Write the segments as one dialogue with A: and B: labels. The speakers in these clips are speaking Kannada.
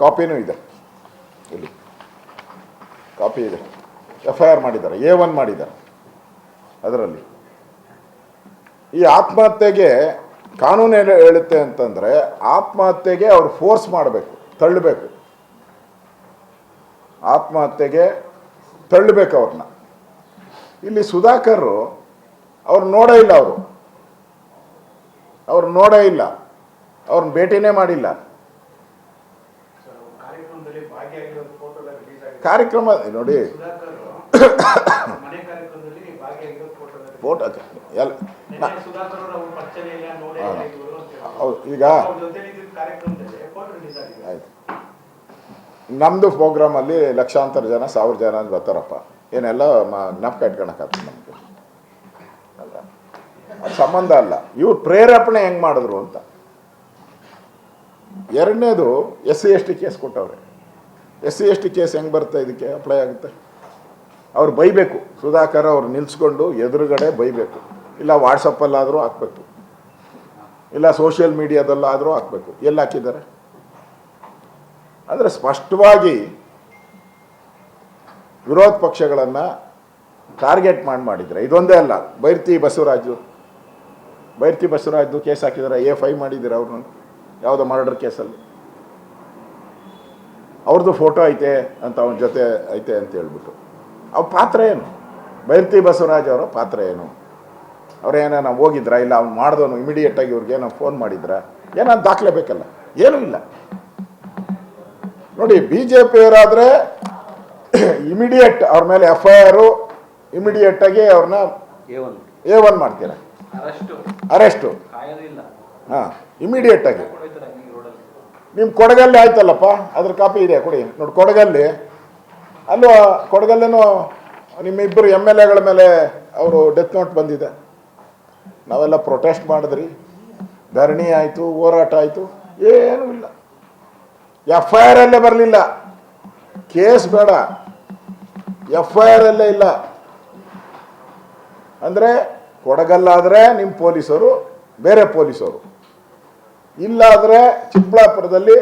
A: ಕಾಪಿನೂ ಇದೆ. ಇಲ್ಲಿ. ಕಾಪಿ ಇದೆ. ಎಫ್ ಐ ಆರ್ ಮಾಡಿದ್ದಾರೆ. ಎ ಒನ್ ಮಾಡಿದ್ದಾರೆ. ಅದರಲ್ಲಿ. ಈ ಆತ್ಮಹತ್ಯೆಗೆ ಕಾನೂನು ಏನು ಹೇಳುತ್ತೆ ಅಂತಂದರೆ ಆತ್ಮಹತ್ಯೆಗೆ ಅವರು ಫೋರ್ಸ್ ಮಾಡಬೇಕು, ತಳ್ಳಬೇಕು. ಆತ್ಮಹತ್ಯೆಗೆ ತಳ್ಳಬೇಕು ಅವ್ರನ್ನ ಇಲ್ಲಿ ಸುಧಾಕರ್ ಅವ್ರು ನೋಡೇ ಇಲ್ಲ ಅವರು. ಅವ್ರು ನೋಡೇ ಇಲ್ಲ. ಅವ್ರನ್ನ ಭೇಟಿನೇ ಮಾಡಿಲ್ಲ
B: ಕಾರ್ಯಕ್ರಮದಲ್ಲಿ ಭಾಗಿಯಾಗಿರೋದು ಫೋಟೋ ರಿಲೀಸ್ ಆಗಿದೆ
A: ಕಾರ್ಯಕ್ರಮ ನೋಡಿ
B: ಸುಧಾಕರ್ ಮನೆ ಕಾರ್ಯಕ್ರಮದಲ್ಲಿ ಭಾಗಿಯಾಗಿರೋದು ಫೋಟೋ
A: ಫೋಟೋ ಎಲ್ಲ
B: ನಿನ್ನೆ ಸುಧಾಕರ್ ಅವರು ಅವ್ರ ಪರಿಚಯ ಇಲ್ಲ ನೋಡೇ ಇಲ್ಲ ನೋಡಿ. ಫೋಟೋ ಎಲ್ಲ
A: ಹೌದು, ಈಗ ಆಯಿತು. ನಮ್ಮದು ಪ್ರೋಗ್ರಾಮಲ್ಲಿ ಲಕ್ಷಾಂತರ ಜನ, ಸಾವಿರ ಜನ ಅಂತ ಬರ್ತಾರಪ್ಪ. ಏನೆಲ್ಲ ಜ್ಞಾಪಕ ಇಟ್ಕೊಳಕ್ಕಾಗ್ತದೆ ನಮಗೆ. ಅಲ್ಲ, ಸಂಬಂಧ ಅಲ್ಲ. ಇವ್ರು ಪ್ರೇರೇಪಣೆ ಹೆಂಗೆ ಮಾಡಿದ್ರು ಅಂತ. ಎರಡನೇದು S C S T case ಕೊಟ್ಟವ್ರೆ. S C S T case ಹೆಂಗೆ ಬರುತ್ತೆ ಇದಕ್ಕೆ ಅಪ್ಲೈ ಆಗುತ್ತೆ? ಅವ್ರು ಬೈಬೇಕು. ಸುಧಾಕರ್ ಅವ್ರು ನಿಲ್ಸ್ಕೊಂಡು ಎದುರುಗಡೆ ಬೈಬೇಕು. ಇಲ್ಲ ವಾಟ್ಸಪ್ಪಲ್ಲಾದರೂ ಹಾಕ್ಬೇಕು. ಇಲ್ಲ ಸೋಷಿಯಲ್ ಮೀಡಿಯಾದಲ್ಲಾದರೂ ಹಾಕ್ಬೇಕು. ಎಲ್ಲಿ ಹಾಕಿದ್ದಾರೆ? ಅಂದರೆ ಸ್ಪಷ್ಟವಾಗಿ ವಿರೋಧ ಪಕ್ಷಗಳನ್ನು ಟಾರ್ಗೆಟ್ ಮಾಡಿ ಮಾಡಿದರೆ, ಇದೊಂದೇ ಅಲ್ಲ, ಬೈರ್ತಿ ಬಸವರಾಜು. ಬೈರ್ತಿ ಬಸವರಾಜು ಕೇಸ್ ಹಾಕಿದ್ದಾರೆ ಎ ಫೈ ಮಾಡಿದ್ದೀರ ಅವ್ರನ್ನ? ಯಾವುದೋ ಮರ್ಡರ್ ಕೇಸಲ್ಲಿ ಅವ್ರದ್ದು ಫೋಟೋ ಐತೆ ಅಂತ ಅವನ ಜೊತೆ ಐತೆ ಅಂತ ಹೇಳ್ಬಿಟ್ಟು. ಅವ್ರ ಪಾತ್ರ ಏನು? ಬೈರ್ತಿ ಬಸವರಾಜ್ ಅವರ ಪಾತ್ರ ಏನು? ಅವ್ರೇನ ನಾವು ಹೋಗಿದ್ರಾ? ಇಲ್ಲ ಅವ್ನು ಮಾಡಿದವನು ಇಮಿಡಿಯೇಟಾಗಿ ಇವ್ರಿಗೆ ನಾವು ಫೋನ್ ಮಾಡಿದ್ರ? ಏನಾದ್ರು ದಾಖಲೆ ಬೇಕಲ್ಲ. ಏನೂ ಇಲ್ಲ. ನೋಡಿ ಬಿ ಜೆ ಪಿಯವರಾದರೆ ಇಮಿಡಿಯೇಟ್ ಅವ್ರ ಮೇಲೆ ಎಫ್ ಐ ಆರು ಇಮಿಡಿಯೇಟಾಗಿ ಅವ್ರನ್ನ ಎ ಒನ್ ಮಾಡ್ತೀರ? ಅರೆಸ್ಟು ಹಾಂ ಇಮಿಡಿಯೇಟಾಗಿ ನಿಮ್ಮ ಕೊಡಗಲ್ಲಿ ಆಯ್ತಲ್ಲಪ್ಪ? ಅದ್ರ ಕಾಪಿ ಇದೆ, ಕೊಡಿ. ನೋಡಿ ಕೊಡಗಲ್ಲಿ, ಅಲ್ಲೂ ನಿಮ್ಮ ನಿಮ್ಮಿಬ್ಬರು ಎಂ ಎಲ್ ಎಗಳ ಮೇಲೆ ಅವರು ಡೆತ್ ನೋಟ್ ಬಂದಿದೆ. ನಾವೆಲ್ಲ ಪ್ರೊಟೆಸ್ಟ್ ಮಾಡಿದ್ರಿ. ಧರಣಿ ಆಯಿತು, ಹೋರಾಟ ಆಯಿತು. ಏನೂ ಇಲ್ಲ. ಎಫ್ ಐ ಆರ್ ಅಲ್ಲೇ ಬರಲಿಲ್ಲ. ಕೇಸ್ ಬೇಡ. ಎಫ್ ಐ ಆರ್ ಅಲ್ಲೇ ಇಲ್ಲ. ಅಂದರೆ ಕೊಡಗಲ್ಲಾದರೆ ನಿಮ್ಮ ಪೊಲೀಸರು, ಬೇರೆ ಪೊಲೀಸರು. ಇಲ್ಲಾದರೆ ಚಿಕ್ಕಬಳ್ಳಾಪುರದಲ್ಲಿ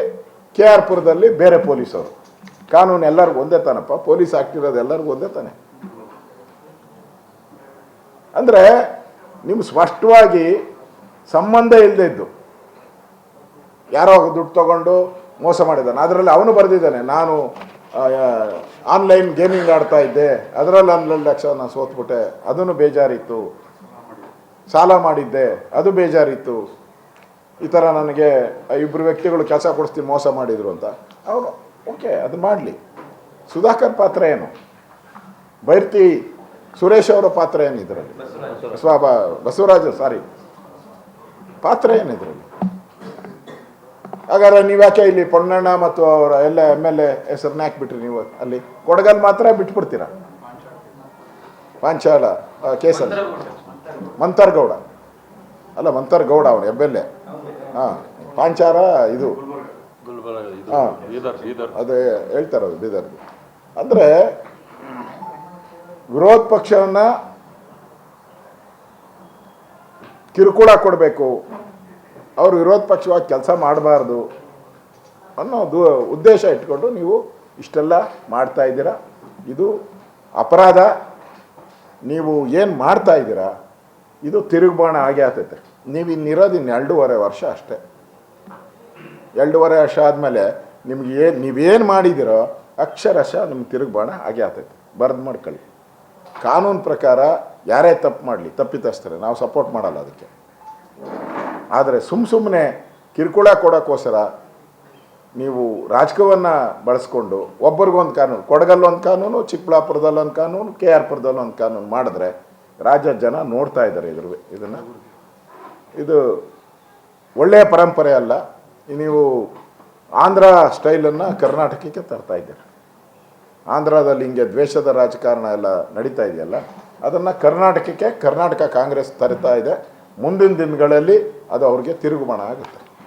A: ಕೆ ಆರ್ ಪುರದಲ್ಲಿ ಬೇರೆ ಪೊಲೀಸರು. ಕಾನೂನು ಎಲ್ಲರಿಗೂ ಒಂದೇ ತಾನಪ್ಪ, ಪೊಲೀಸ್ ಆಗ್ತಿರೋದು ಎಲ್ಲರಿಗೂ ಒಂದೇ ತಾನೆ. ಅಂದರೆ ನಿಮ್ಗೆ ಸ್ಪಷ್ಟವಾಗಿ ಸಂಬಂಧ ಇಲ್ಲದೆ ಇದ್ದು. ಯಾರೋ ದುಡ್ಡು ತಗೊಂಡು ಮೋಸ ಮಾಡಿದ್ದಾನೆ. ಅದರಲ್ಲಿ ಅವನು ಬರೆದಿದ್ದಾನೆ, ನಾನು ಆನ್ಲೈನ್ ಗೇಮಿಂಗ್ ಆಡ್ತಾ ಇದ್ದೆ, ಅದರಲ್ಲಿ ಹನ್ನೆರಡು ಲಕ್ಷ ನಾನು ಸೋತ್ಬಿಟ್ಟೆ, ಅದನ್ನು ಬೇಜಾರಿತ್ತು. ಸಾಲ ಮಾಡಿದ್ದೆ, ಅದು ಬೇಜಾರಿತ್ತು. ಈ ಥರ ನನಗೆ ಇಬ್ಬರು ವ್ಯಕ್ತಿಗಳು ಕೆಲಸ ಕೊಡಿಸ್ತೀನಿ ಮೋಸ ಮಾಡಿದರು ಅಂತ. ಅವನು ಓಕೆ ಅದು ಮಾಡಲಿ. ಸುಧಾಕರ್ ಪಾತ್ರ ಏನು? ಬೈರ್ತಿ ಸುರೇಶ್ ಅವರ ಪಾತ್ರ ಏನು ಇದರಲ್ಲಿ? ಬಸವ ಬಸವರಾಜ ಸಾರಿ ಪಾತ್ರ ಏನು ಇದರಲ್ಲಿ? ಹಾಗಾದ್ರೆ ನೀವ್ಯಾಕೆ ಇಲ್ಲಿ ಪೊನ್ನಣ್ಣ ಮತ್ತು ಅವರ ಎಲ್ಲ ಎಂ ಎಲ್ ಎ ಹೆಸರನ್ನ ಹಾಕ್ಬಿಟ್ರಿ ನೀವು ಅಲ್ಲಿ? ಕೊಡಗಲ್ ಮಾತ್ರ ಬಿಟ್ಬಿಡ್ತೀರಾ? ಪಾಂಚಾಲ ಕೇಸಲ್ಲಿ. ಮಂತರ್ಗೌಡ. ಅಲ್ಲ ಮಂತರ್ಗೌಡ ಅವನು ಎಂ ಎಲ್ ಎ ಹಾಂ ಪಾಂಚಾರ ಇದು.
C: ಅದೇ ಇದು
A: ಹಾ.
C: ಬೀದರ್
A: ಅದೇ ಬೀದರ್ದು. ಅಂದರೆ ವಿರೋಧ ಪಕ್ಷವನ್ನ ಕಿರುಕುಳ ಕೊಡಬೇಕು. ಅವರು ವಿರೋಧ ಪಕ್ಷವಾಗಿ ಕೆಲಸ ಮಾಡಬಾರ್ದು ಅನ್ನೋ ಉದ್ದೇಶ ಇಟ್ಕೊಂಡು ನೀವು ಇಷ್ಟೆಲ್ಲ ಮಾಡ್ತಾ ಇದ್ದೀರಾ. ಇದು ಅಪರಾಧ. ನೀವು ಏನು ಮಾಡ್ತಾ ಇದ್ದೀರಾ ಇದು ತಿರುಗುಬಾಣ ಆಗೇ ಆಗ್ತೈತೆ ನೀವು ಇನ್ನಿರೋದು ಇನ್ನು ಎರಡೂವರೆ ವರ್ಷ ಅಷ್ಟೇ. ಎರಡೂವರೆ ವರ್ಷ ಆದಮೇಲೆ ನಿಮ್ಗೆ ಏನು ನೀವೇನು ಮಾಡಿದಿರೋ ಅಕ್ಷರಶಃ ನಿಮ್ಗೆ ತಿರುಗ್ಬಾಣ ಹಾಗೆ ಆಗ್ತೈತೆ. ಬರೆದು ಮಾಡ್ಕೊಳ್ಳಿ. ಕಾನೂನು ಪ್ರಕಾರ ಯಾರೇ ತಪ್ಪು ಮಾಡಲಿ ತಪ್ಪಿತಸ್ತಾರೆ ನಾವು ಸಪೋರ್ಟ್ ಮಾಡಲ್ಲ ಅದಕ್ಕೆ. ಆದರೆ ಸುಮ್ಮ ಸುಮ್ಮನೆ ಕಿರುಕುಳ ಕೊಡೋಕ್ಕೋಸ್ಕರ ನೀವು ರಾಜಕೀಯವನ್ನು ಬಳಸ್ಕೊಂಡು ಒಬ್ಬರಿಗೊಂದು ಕಾನೂನು ಕೊಡಗಲ್ಲೊಂದು ಕಾನೂನು ಚಿಕ್ಕಬಳ್ಳಾಪುರದಲ್ಲೊಂದು ಕಾನೂನು, ಕೆ ಆರ್ ಪುರದಲ್ಲೊಂದು ಕಾನೂನು ಮಾಡಿದ್ರೆ ರಾಜ್ಯದ ಜನ ನೋಡ್ತಾ ಇದ್ದಾರೆ ಇದ್ರ ಇದನ್ನು. ಇದು ಒಳ್ಳೆಯ ಪರಂಪರೆ ಅಲ್ಲ. ನೀವು ಆಂಧ್ರ ಸ್ಟೈಲನ್ನು ಕರ್ನಾಟಕಕ್ಕೆ ತರ್ತಾ ಇದ್ದೀರಿ. ಆಂಧ್ರದಲ್ಲಿ ಹಿಂಗೆ ದ್ವೇಷದ ರಾಜಕಾರಣ ಎಲ್ಲ ನಡೀತಾ ಇದೆಯಲ್ಲ, ಅದನ್ನು ಕರ್ನಾಟಕಕ್ಕೆ ಕರ್ನಾಟಕ ಕಾಂಗ್ರೆಸ್ ತರ್ತಾ ಇದೆ. ಮುಂದಿನ ದಿನಗಳಲ್ಲಿ ಅದು ಅವ್ರಿಗೆ ತಿರುಗುಮಾಣ ಆಗುತ್ತೆ.